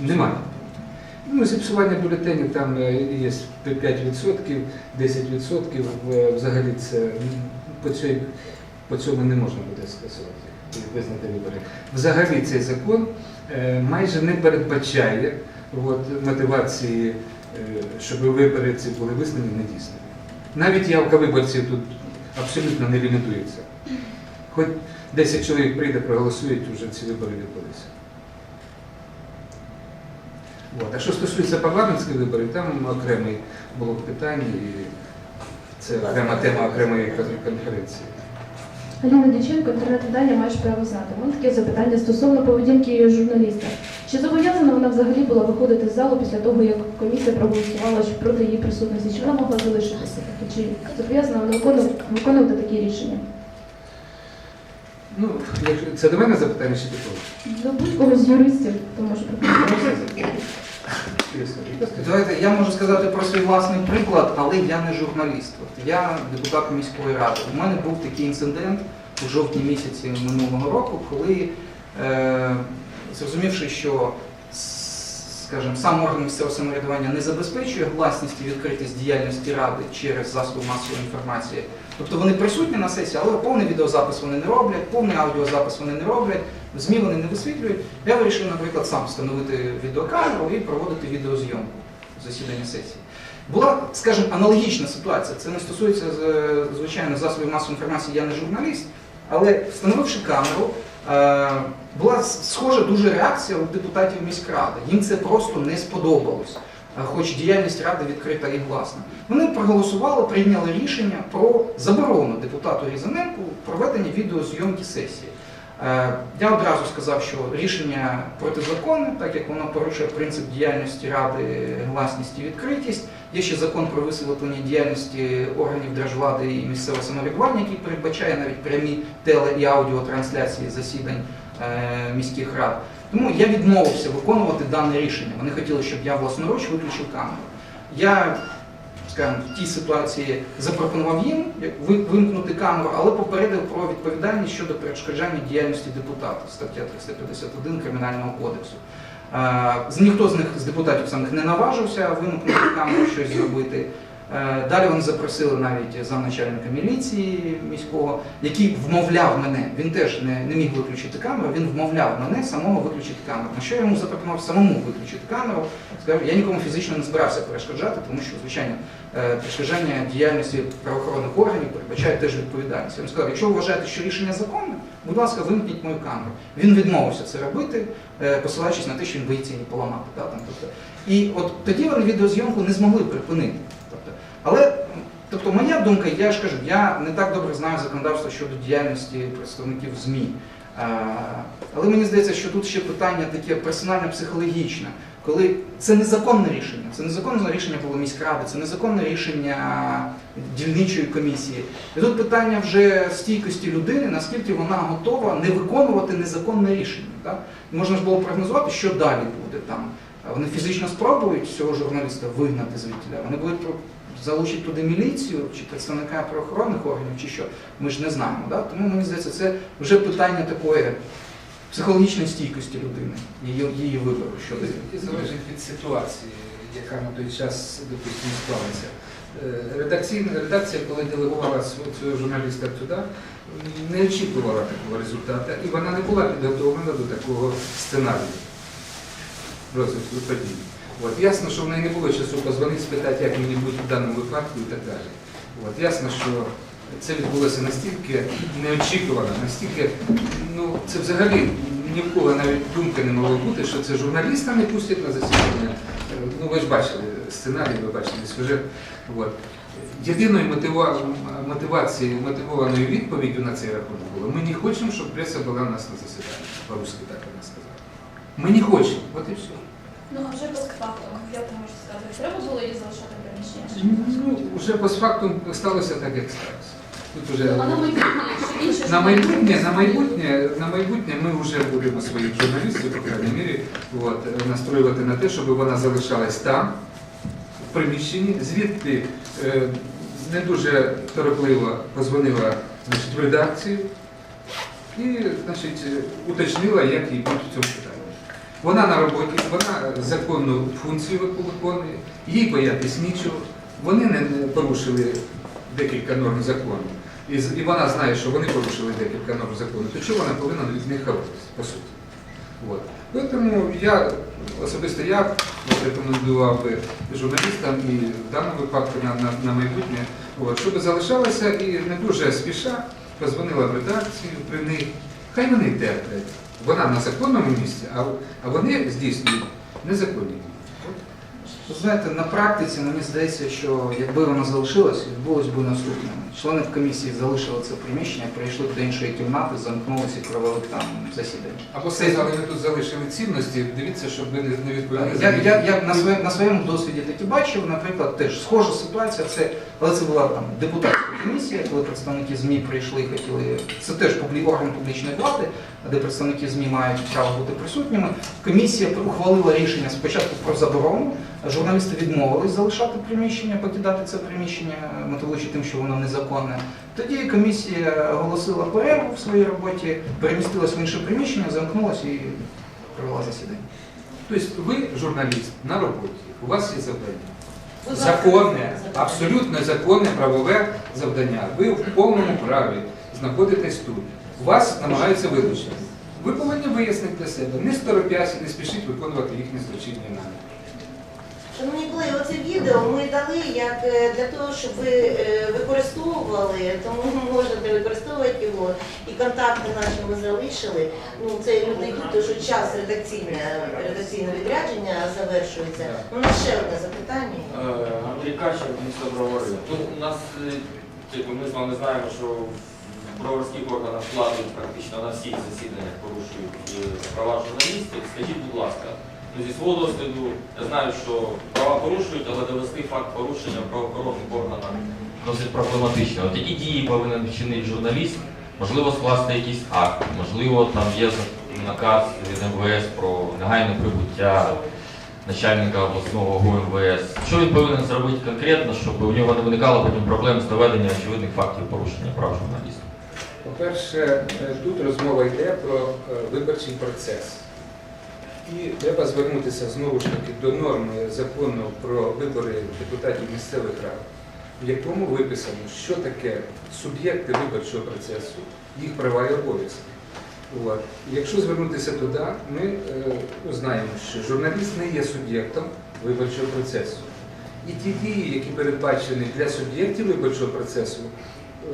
Немає. Ну, зіпсування бюлетенів там е, є 5%, 10%. е, Взагалі це по, цій, по цьому не можна буде скасувати визнати вибори. Взагалі цей закон е, майже не передбачає от, мотивації, щоб вибори ці були визнані недійсними. Навіть явка виборців тут абсолютно не лімітується. Хоч 10 чоловік прийде, проголосують, вже ці вибори відбулися. От. А що стосується парламентських виборів, там окреме було питання, і це окрема тема окремої конференції. Аліна Дяченко, інтернет-видання маєш право знати. У мене таке запитання стосовно поведінки журналіста. Чи зобов'язана вона взагалі була виходити з залу після того, як комісія проголосувала проти її присутності? Чи вона могла залишитися? Чи зобов'язана вона виконувати, виконувати такі рішення? Ну, це до мене запитання чи до кого? До будь-кого з юристів, то може прокоментувати. Давайте я можу сказати про свій власний приклад, але я не журналіст. От я депутат міської ради. У мене був такий інцидент у жовтні місяці минулого року, коли, е, зрозумівши, що скажімо, сам орган місцевого самоврядування не забезпечує гласність і відкритість діяльності ради через засоби масової інформації. Тобто вони присутні на сесії, але повний відеозапис вони не роблять, повний аудіозапис вони не роблять, ЗМІ вони не висвітлюють. Я вирішив, наприклад, сам встановити відеокамеру і проводити відеозйомку засідання сесії. Була, скажімо, аналогічна ситуація. Це не стосується з- звичайно засобів масової інформації, я не журналіст, але встановивши камеру, е, була схожа дуже реакція у депутатів міськради. Їм це просто не сподобалось. Е, Хоч діяльність ради відкрита і власна. Вони проголосували, прийняли рішення про заборону депутату Різаненку проведення відеозйомки сесії. Е, Я одразу сказав, що рішення протизаконне, так як воно порушує принцип діяльності ради, гласність і відкритість. Є ще закон про висвітлення діяльності органів держвлади і місцевого самоврядування, який передбачає навіть прямі теле і аудіотрансляції засідань е, міських рад. Тому я відмовився виконувати дане рішення. Вони хотіли, щоб я власноруч виключив камеру. Я скажімо, в тій ситуації запропонував їм вимкнути камеру, але попередив про відповідальність щодо перешкоджання діяльності депутата, стаття 351 Кримінального кодексу. Е, Ніхто з них з депутатів самих не наважився вимкнути камеру, щось зробити. Е, Далі вони запросили навіть замначальника міліції міського, який вмовляв мене. Він теж не, не міг виключити камеру, він вмовляв мене самого виключити камеру. На що я йому запропонував самому виключити камеру. Сказав, я нікому фізично не збирався перешкоджати, тому що, звичайно, е, перешкоджання діяльності правоохоронних органів передбачає теж відповідальність. Я йому сказав, якщо ви вважаєте, що рішення законне, будь ласка, вимкніть мою камеру. Він відмовився це робити, е, посилаючись на те, що він боїться її поламати. Да, там, тобто. І от тоді вони відеозйомку не змогли припинити. Але тобто, моя думка, я ж кажу, я не так добре знаю законодавство щодо діяльності представників ЗМІ. Але мені здається, що тут ще питання таке персонально-психологічне, коли це незаконне рішення, це незаконне рішення було міськради, це незаконне рішення дільничої комісії. І тут питання вже стійкості людини, наскільки вона готова не виконувати незаконне рішення. Так? Можна ж було прогнозувати, що далі буде там. Вони фізично спробують цього журналіста вигнати звідтіля. Вони будуть залучити туди міліцію чи представника правоохоронних органів, чи що. Ми ж не знаємо. Да? Тому мені здається, це вже питання такої психологічної стійкості людини, її, її вибору щодо. І залежить від ситуації, яка на той час, допустимо, склалася. Е, Редакційна редакція, коли делегувала свого журналіста туди, не очікувала такого результату, і вона не була підготовлена до такого сценарію розвитку подій. От, ясно, що в неї не було часу позвонити, спитати, як мені бути в даному випадку і так далі. От, ясно, що це відбулося настільки неочікувано, настільки, ну, це взагалі ні в кого навіть думки не могло бути, що це журналіста не пустять на засідання. Е, Ну, ви ж бачили сценарій, ви бачили сюжет. От. Єдиною мотивацією, мотивованою відповіддю на цей рахунок було, ми не хочемо, щоб преса була у нас на засіданні. По-русски так вона сказала. Ми не хочемо, от і все. Ну, а вже постфактум, як ти можеш сказати, треба було її залишати в приміщенні? Ну, вже постфактум сталося так, як сталося. Тут уже... А на майбутнє, якщо інше На майбутнє, на майбутнє, на майбутнє ми вже будемо своїх журналістів, по крайній мірі, от, настроювати на те, щоб вона залишалась там, в приміщенні, звідти е, не дуже торопливо позвонила значить, в редакцію і значить, уточнила, як їй бути в цьому питанні. Вона на роботі, вона законну функцію вик- виконує, їй боятись нічого. Вони не порушили декілька норм закону. І, вона знає, що вони порушили декілька норм закону, то чого вона повинна від них ховатися, по суті? От. Тому я особисто я рекомендував би журналістам і в даному випадку на, на, на майбутнє, от, щоб залишалася і не дуже спіша, позвонила в редакцію при них. Хай вони терплять. Вона на законному місці, а, вони здійснюють незаконні. Ви знаєте, на практиці мені здається, що якби воно залишилось, відбулось би наступне. Члени комісії залишили це приміщення, перейшли до іншої кімнати, замкнулися і провели там засідання. Або сказали, ми тут залишили цінності, дивіться, щоб ви не, не відповіли. Я, я, я на, своє, на своєму досвіді таки бачив, наприклад, теж схожа ситуація, це, але це була там депутатська комісія, коли представники ЗМІ прийшли, хотіли, це теж орган публічної влади, де представники ЗМІ мають право бути присутніми. Комісія ухвалила рішення спочатку про заборону, журналісти відмовились залишати приміщення, покидати це приміщення, мотивуючи тим, що воно незаконне. Тоді комісія оголосила перерву в своїй роботі, перемістилась в інше приміщення, замкнулась і провела засідання. Тобто ви журналіст на роботі, у вас є завдання. Законне, абсолютно законне правове завдання. Ви в повному праві знаходитесь тут. Вас намагаються вилучити. Ви повинні вияснити для себе, не сторопясь, не спішіть виконувати їхні злочинні наміри. Шановні колеги, оце відео ми дали як е, для того, щоб ви е, використовували, тому можете використовувати його. І контакти наші ми залишили. Ну це люди йдуть, що час редакційне, редакційне відрядження завершується. У нас ще одне запитання. Е, Андрій Качев, місто Бровари. Ну, у нас, типу, ми з вами знаємо, що в броварських органах влади практично на всіх засіданнях порушують права журналістів. Скажіть, будь ласка, зі свого досвіду я знаю, що права порушують, але довести факт порушення правоохоронних органах досить проблематично. От які дії повинен вчинити журналіст? Можливо, скласти якийсь акт, можливо, там є наказ від МВС про негайне прибуття начальника обласного ГУМВС. Що він повинен зробити конкретно, щоб у нього не виникало потім проблем з доведенням очевидних фактів порушення прав журналіста? По-перше, е, тут розмова йде про е, виборчий процес. І треба звернутися знову ж таки до норми закону про вибори депутатів місцевих рад, в якому виписано, що таке суб'єкти виборчого процесу, їх права і обов'язки. От. Якщо звернутися туди, ми е, узнаємо, що журналіст не є суб'єктом виборчого процесу. І ті дії, які передбачені для суб'єктів виборчого процесу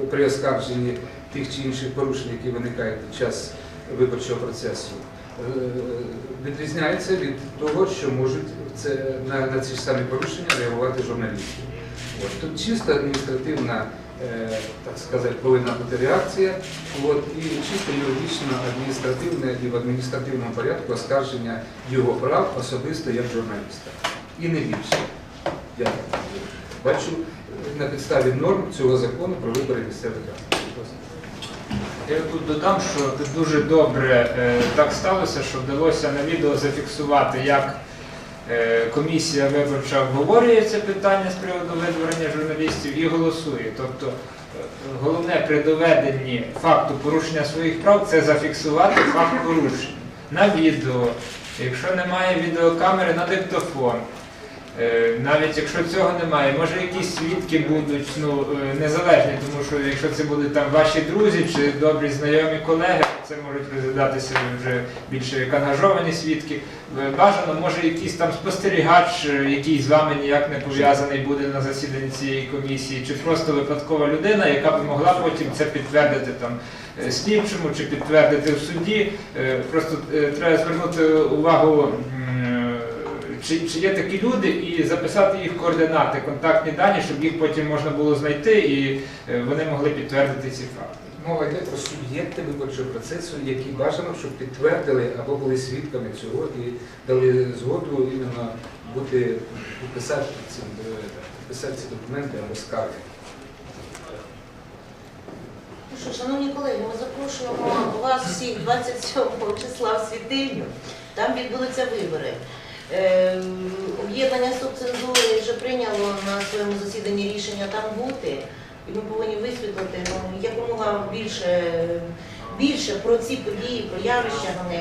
е, при оскарженні тих чи інших порушень, які виникають під час виборчого процесу, е, відрізняються від того, що можуть це, на, на ці ж самі порушення реагувати журналісти. От. Тут чисто адміністративна, е, так сказати, повинна бути реакція, от, і чисто юридично адміністративне і в адміністративному порядку оскарження його прав особисто як журналіста. І не більше. Я бачу е, на підставі норм цього закону про вибори місцевих рад. Я тут додам, що дуже добре е, так сталося, що вдалося на відео зафіксувати, як е, комісія виборча обговорює це питання з приводу виборення журналістів і голосує. Тобто е, головне при доведенні факту порушення своїх прав це зафіксувати факт порушення на відео. Якщо немає відеокамери, на диктофон. Е, Навіть якщо цього немає, може якісь свідки будуть ну, е, незалежні, тому що якщо це будуть там ваші друзі чи добрі знайомі колеги, це можуть розглядатися вже більше як ангажовані свідки. Е, Бажано, може якийсь там спостерігач, який з вами ніяк не пов'язаний буде на засіданні цієї комісії, чи просто випадкова людина, яка б могла потім це підтвердити там слідчому чи підтвердити в суді. Просто треба звернути увагу. Чи, чи є такі люди, і записати їх координати, контактні дані, щоб їх потім можна було знайти і е, вони могли підтвердити ці факти. Мова йде про суб'єкти виборчого процесу, які бажано, щоб підтвердили або були свідками цього і дали згоду іменно бути підписати ці, е, підписати ці документи або скарги. Ну що, шановні колеги, ми запрошуємо вас всіх 27 числа в світильню. Там відбудуться вибори. Е, Об'єднання субцензури вже прийняло на своєму засіданні рішення там бути. І ми повинні висвітлити ну, якомога більше, більше про ці події, про явища.